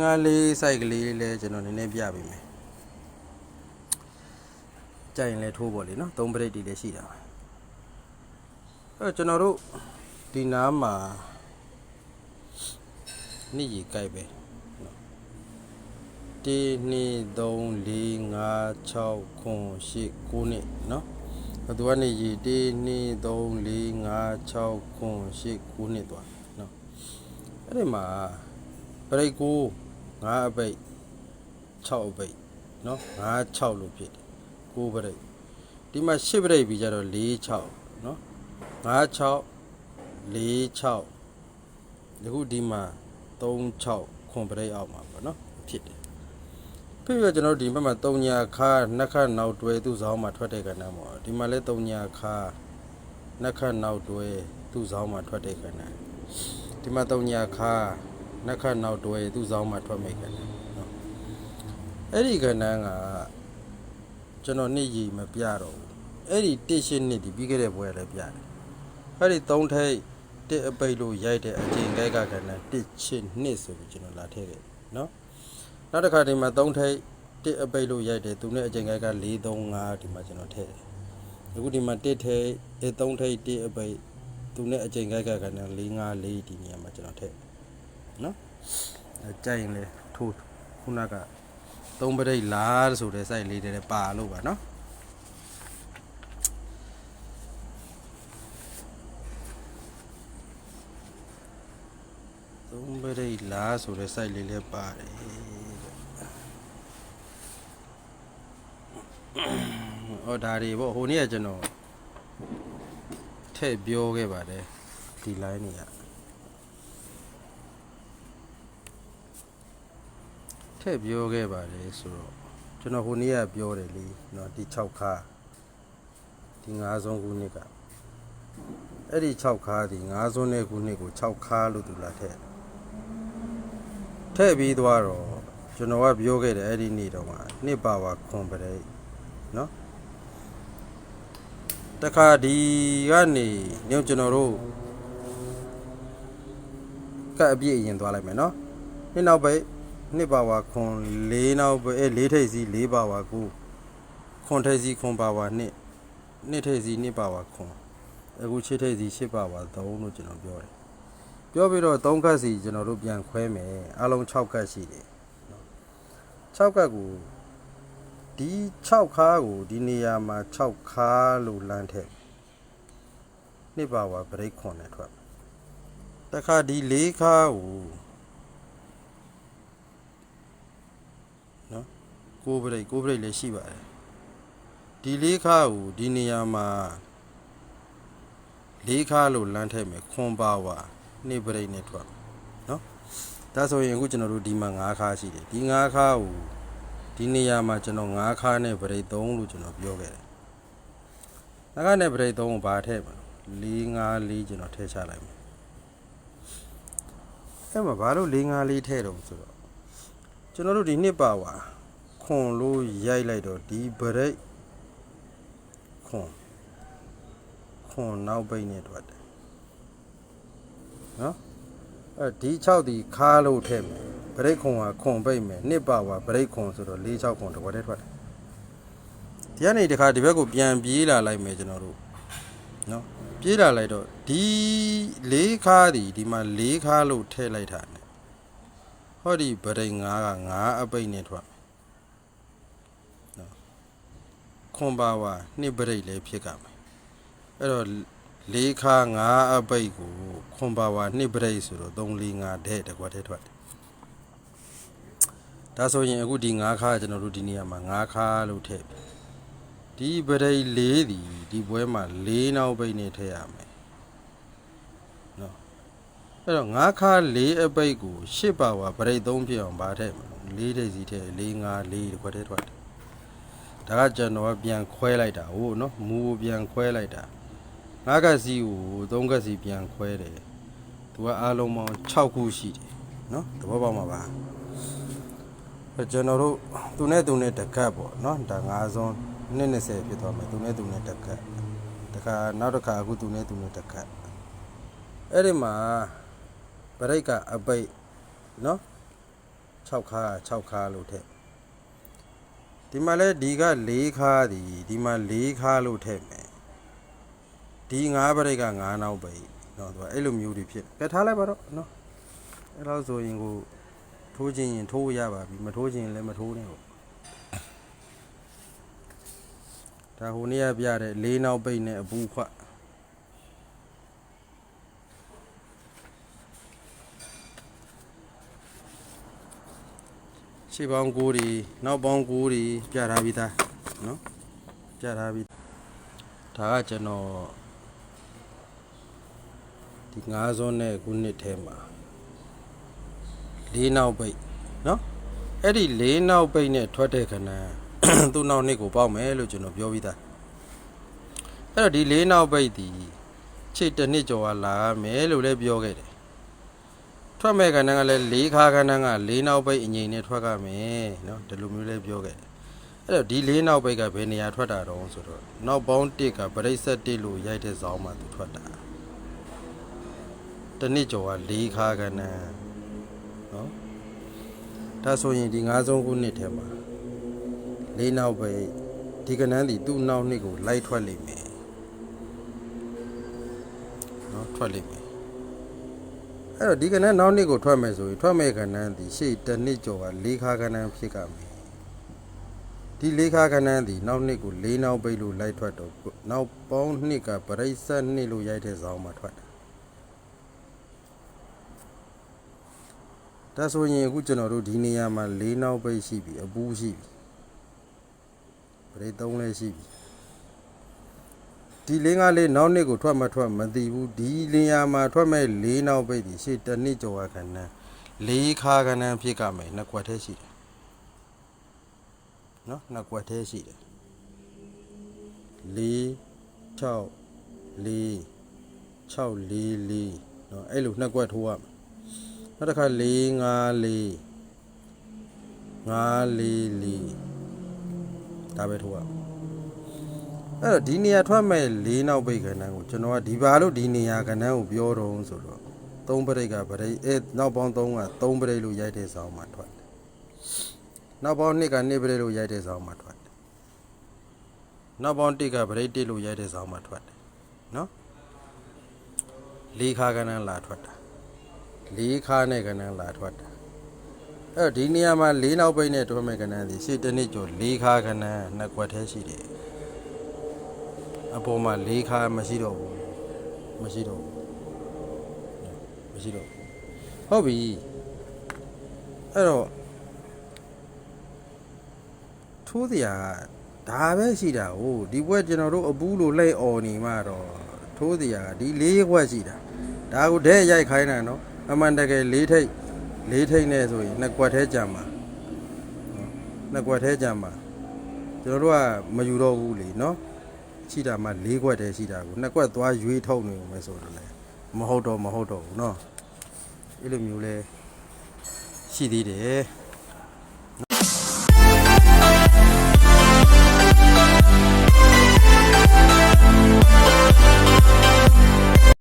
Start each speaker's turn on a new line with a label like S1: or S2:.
S1: ငါးလေးစိုက်ကလေးလဲကျွန်တော်နည်းနည်းပြပေးမယ်ကြိုက်ရင်လဲထိုးပေါ့လေနော်သုံးပရိတ်တွေလည်းရှိတာပါအဲ့တော့ကျွန်တော်တို့ဒီနားမှာနေ့ကြီးကြိုက်ပဲနော်1 2 3 4 5 6 9 10 9နှစ်နော်ဘယ်သူကနေရီ1 2 3 4 5 6 9 10 9နှစ်သွားနော်အဲ့ဒီမှာပရိတ်ကို 9အပိတ်6အပိတ်နော်9 6လို့ဖြစ်တယ်9ပြိတ်ဒီမှာ10ပြိတ်ပြီးကြတော့4 6နော်9 6 4 6ဒီခုဒီမှာ3 6ခွန်ပြိတ်အောက်မှာပေါ့နော်ဖြစ်တယ်ပြည့်ပြကျွန်တော်ဒီဘက်မှာ3ညာခါနှစ်ခါနောက်တွဲသူ့ဆောင်မှာထွက်တဲ့ကဏ္ဍပေါ့ဒီမှာလဲ3ညာခါနှစ်ခါနောက်တွဲသူ့ဆောင်မှာထွက်တဲ့ကဏ္ဍဒီမှာ3ညာခါ နှက်ခတ်နောက်တွဲသူ့ဆောင်မှာထွက်မိခဲ့တယ်နော်အဲ့ဒီကဏ္ဍကကျွန်တော်နေ့ရီမပြတော့ဘူးအဲ့ဒီတစ်ရှင်းနှစ်ဒီပြီးခဲ့တဲ့ဘွဲလည်းပြတယ်အဲ့ဒီသုံးထိပ်တစ်အပိတ်လို့ရိုက်တဲ့အချိန်ကိုက်ကကဏ္ဍတစ်ရှင်းနှစ်ဆိုပြီးကျွန်တော်လာထည့်ခဲ့နော်နောက်တစ်ခါဒီမှာသုံးထိပ်တစ်အပိတ်လို့ရိုက်တယ်သူနဲ့အချိန်ကိုက်က4 3 5ဒီမှာကျွန်တော်ထည့်တယ်အခုဒီမှာတစ်ထိပ်အဲသုံးထိပ်တစ်အပိတ်သူနဲ့အချိန်ကိုက်ကကဏ္ဍ4 5 4ဒီနေရာမှာကျွန်တော်ထည့် နော်အဲကြိုက်ရင်လေထိုးခုနကသုံးပရိတ်လားဆိုတဲ့ site လေးတွေပါလို့ပါနော်သုံးပရိတ်လားဆိုတဲ့ site လေးလည်းပါတယ်ဟောဒါတွေပေါ့ဟိုနေ့ကကျွန်တော်ထည့်ပြောခဲ့ပါတယ်ဒီ line တွေက ထည့်ပြောခဲ့ပါတယ်ဆိုတော့ကျွန်တော်ဟိုနေ့ကပြောတယ်လေနော်ဒီ6ခါဒီ9ဆုံးခုနှစ်ကအဲ့ဒီ6ခါဒီ9ဆုံးတဲ့ခုနှစ်ကို6ခါလို့သူလာထည့်ထည့်ပြီးသွားတော့ကျွန်တော်ကပြောခဲ့တယ်အဲ့ဒီနေ့တော့ကနှစ်ပါဝါခွန်ပရိတ်နော်တခါဒီကနေညကျွန်တော်တို့ကပ်အပြည့်အရင်သွားလိုက်မယ်နော်နှစ်နောက်ပိတ် နှစ်ပါဝါခွန်၄နောက်ပဲအဲ၄ထိပ်စီ၄ပါဝါကိုခွန်ထိပ်စီခွန်ပါဝါနှစ်နှစ်ထိပ်စီနှစ်ပါဝါခွန်အခုရှစ်ထိပ်စီရှစ်ပါဝါ3လို့ကျွန်တော်ပြောတယ်ပြောပြီးတော့3ကတ်စီကျွန်တော်တို့ပြန်ခွဲမယ်အလုံး6ကတ်ရှိတယ်နော်6ကတ်ကိုဒီ6ခါကိုဒီနေရာမှာ6ခါလို့လမ်းထည့်နှစ်ပါဝါဗရိတ်ခွန်နဲ့ထွက်တခါဒီ၄ခါကို ကိုးပရိတ်ကိုးပရိတ်လည်းရှိပါတယ်ဒီလေးခါကိုဒီနေရာမှာလေးခါလို့လမ်းထည့်မယ်ခွန်ပါဝါနှစ်ပရိတ်နဲ့ထွက်နော်ဒါဆိုရင်အခုကျွန်တော်တို့ဒီမှာ၅ခါရှိတယ်ဒီ၅ခါကိုဒီနေရာမှာကျွန်တော်၅ခါနဲ့ပရိတ်3လို့ကျွန်တော်ပြောခဲ့တယ်ငါကနဲ့ပရိတ်3ကိုဘာထည့်မလဲ၄၅၄ကျွန်တော်ထည့်ချလိုက်မယ်အဲ့မှာဘာလို့၄၅၄ထည့်တော့ဆိုတော့ကျွန်တော်တို့ဒီနှစ်ပါဝါ ခွန်လို့ရိုက်လိုက်တော့ဒီဗရိတ်ခွန်ခွန်နောက်ပိတ်နဲ့တွေ့တယ်နော်အဲဒီ6ဒီခါလို့ထည့်မယ်ဗရိတ်ခွန်ကခွန်ပိတ်မယ်နှစ်ပါဝါဗရိတ်ခွန်ဆိုတော့4 6ခွန်တစ်ခွက်တည်းထွက်တယ်ဒီကနေတခါဒီဘက်ကိုပြန်ပြေးလာလိုက်မယ်ကျွန်တော်တို့နော်ပြေးလာလိုက်တော့ဒီ၄ခါဒီဒီမှာ၄ခါလို့ထည့်လိုက်တာ ਨੇ ဟောဒီဗရိတ်9က9အပိတ်နဲ့ထွက် ခွန်ပါဝါနှစ်ပရိတ်လည်းဖြစ်ကြမယ်အဲ့တော့၄ခါ၅အပိတ်ကိုခွန်ပါဝါနှစ်ပရိတ်ဆိုတော့3 4 5တဲ့တကွက်တည်းထွက်တယ်ဒါဆိုရင်အခုဒီ၅ခါကျွန်တော်တို့ဒီနေရာမှာ၅ခါလို့ထည့်ပြီဒီပရိတ်၄ဒီဒီပွဲမှာ၄နောက်ပိတ်နဲ့ထည့်ရမယ်နော်အဲ့တော့၅ခါ၄အပိတ်ကို၈ပါဝါပရိတ်3ဖြစ်အောင်ဗာထည့်မယ်၄ထိပ်စီထည့်၄၅၄တကွက်တည်းထွက်တယ် ဒါကကျွန်တော်ကပြန်ခွဲလိုက်တာဟုတ်နော်မူကိုပြန်ခွဲလိုက်တာငါးကစီကိုသုံးကစီပြန်ခွဲတယ်သူကအားလုံးပေါင်း6ခုရှိတယ်နော်သဘောပေါက်မှာပါအဲကျွန်တော်တို့သူနဲ့သူနဲ့တကတ်ပေါ့နော်ဒါငါးစုံ20ဖြစ်သွားမယ်သူနဲ့သူနဲ့တကတ်တခါနောက်တစ်ခါအခုသူနဲ့သူနဲ့တကတ်အဲ့ဒီမှာဗရိတ်ကအပိတ်နော်6ခါ6ခါလို့ထည့် ဒီမှာလဲဒီက4ခါဒီဒီမှာ4ခါလို့ထည့်မယ်ဒီ9ပရိတ်က9နောက်ပဲเนาะသူကအဲ့လိုမျိုးတွေဖြစ်ကဲထားလိုက်ပါတော့เนาะအဲ့တော့ဆိုရင်ကိုထိုးခြင်းရင်ထိုးရပါပြီမထိုးခြင်းရင်လည်းမထိုးနဲ့ပေါ့ဒါဟိုနေ့ကပြတဲ့၄နောက်ပိတ်နဲ့အပူခွတ် ရှေ့ပေါင်းကိုးတွေနောက်ပေါင်းကိုးတွေပြထားပြီးသားနော်ပြထားပြီးဒါကကျွန်တော်ဒီ9ဇွန်နဲ့ခုနှစ်ထဲမှာ၄နောက်ပိတ်နော်အဲ့ဒီ၄နောက်ပိတ်နဲ့ထွက်တဲ့ခဏသူ့နောက်နှစ်ကိုပေါက်မယ်လို့ကျွန်တော်ပြောပြီးသားအဲ့တော့ဒီ၄နောက်ပိတ်ဒီချိန်တစ်နှစ်ကျော်လာမယ်လို့လည်းပြောခဲ့တယ် ထွက်မဲ့ကဏ္ဍကလည်း၄ခါကဏ္ဍက၄နောက်ပိတ်အငိမ့်နဲ့ထွက်ရမယ်နော်ဒီလိုမျိုးလေးပြောခဲ့အဲ့တော့ဒီ၄နောက်ပိတ်ကဘယ်နေရာထွက်တာတော့ဆိုတော့နောက်ပေါင်း၁ကဗရိတ်ဆက်၁လို့ရိုက်တဲ့ဇောင်းမှသူထွက်တာတနစ်ကျော်က၄ခါကဏ္ဍနော်ဒါဆိုရင်ဒီ၅ဆုံးခုနှစ်ထဲမှာ၄နောက်ပိတ်ဒီကဏ္ဍဒီသူ့နောက်နှစ်ကိုလိုက်ထွက်လိမ့်မယ်နော်ထွက်လိမ့်မယ် အဲ့တော့ဒီကနန်းနောက်နှစ်ကိုထွက်မယ်ဆိုရင်ထွက်မဲ့ကနန်းဒီရှေ့တစ်နှစ်ကျော်ကလေးခါကနန်းဖြစ်ကမယ်ဒီလေးခါကနန်းဒီနောက်နှစ်ကိုလေးနောက်ပိတ်လို့လိုက်ထွက်တော့နောက်ပေါင်းနှစ်ကပရိစ္ဆက်နှစ်လို့ရိုက်တဲ့ဇောင်းမှာထွက်တာဒါဆိုရင်အခုကျွန်တော်တို့ဒီနေရာမှာလေးနောက်ပိတ်ရှိပြီအပူးရှိပြီပရိသုံးလဲရှိပြီ ဒီလင်းကားလေးနောက်နှစ်ကိုထွက်မထွက်မသိဘူးဒီလင်းယာမှာထွက်မဲ့လေးနောက်ပိတ်ဒီရှေ့တစ်နှစ်ကျော်ခဏန်းလေးခါခဏန်းဖြစ်ကမယ်နှစ်ကွက်သေးရှိတယ်နော်နှစ်ကွက်သေးရှိတယ်လေး6လေး6လေးလေးနော်အဲ့လိုနှစ်ကွက်ထိုးရမယ်နောက်တစ်ခါ၄5လေး5လေးလေးဒါပဲထိုးရအောင် အဲ့တော့ဒီနေရာထွက်မဲ့၄နောက်ပိတ်ခဏန်းကိုကျွန်တော်ကဒီပါလို့ဒီနေရာခဏန်းကိုပြောတော့ဆိုတော့၃ပရိတ်ကပရိတ်အဲနောက်ပေါင်း၃က၃ပရိတ်လို့ရိုက်တဲ့ဆောင်းမှာထွက်တယ်နောက်ပေါင်း၂က၂ပရိတ်လို့ရိုက်တဲ့ဆောင်းမှာထွက်တယ်နောက်ပေါင်း၁ကပရိတ်၁လို့ရိုက်တဲ့ဆောင်းမှာထွက်တယ်နော်၄ခါခဏန်းလာထွက်တာ၄ခါနဲ့ခဏန်းလာထွက်တာအဲ့တော့ဒီနေရာမှာ၄နောက်ပိတ်နဲ့တွဲမဲ့ကဏ္ဍဒီရှေ့တစ်နှစ်ကျော်၄ခါကဏ္ဍနှစ်ကွက်သေးရှိတယ် အပေါ်မှာ၄ခါမရှိတော့ဘူးမရှိတော့ဘူးမရှိတော့ဘူးဟုတ်ပြီအဲ့တော့ထိုးစရာဒါပဲရှိတာဟိုဒီဘွက်ကျွန်တော်တို့အပူးလိုလှည့်អော်နေမှတော့ထိုးစရာဒီ၄ခွက်ရှိတာဒါကိုဒဲရိုက်ခိုင်းတာနော်အမှန်တကယ်၄ထိပ်၄ထိပ်နဲ့ဆိုရင်နှစ်ကွက်သေးကြမှာနော်နှစ်ကွက်သေးကြမှာကျွန်တော်တို့ကမယူတော့ဘူးလေနော် ရှိတာမှ၄ကွက်တည်းရှိတာကိုနှစ်ကွက်သွားရွေးထုတ်နေမယ်ဆိုတော့လေမဟုတ်တော့မဟုတ်တော့ဘူးနော်အဲ့လိုမျိုးလဲရှိသေးတယ်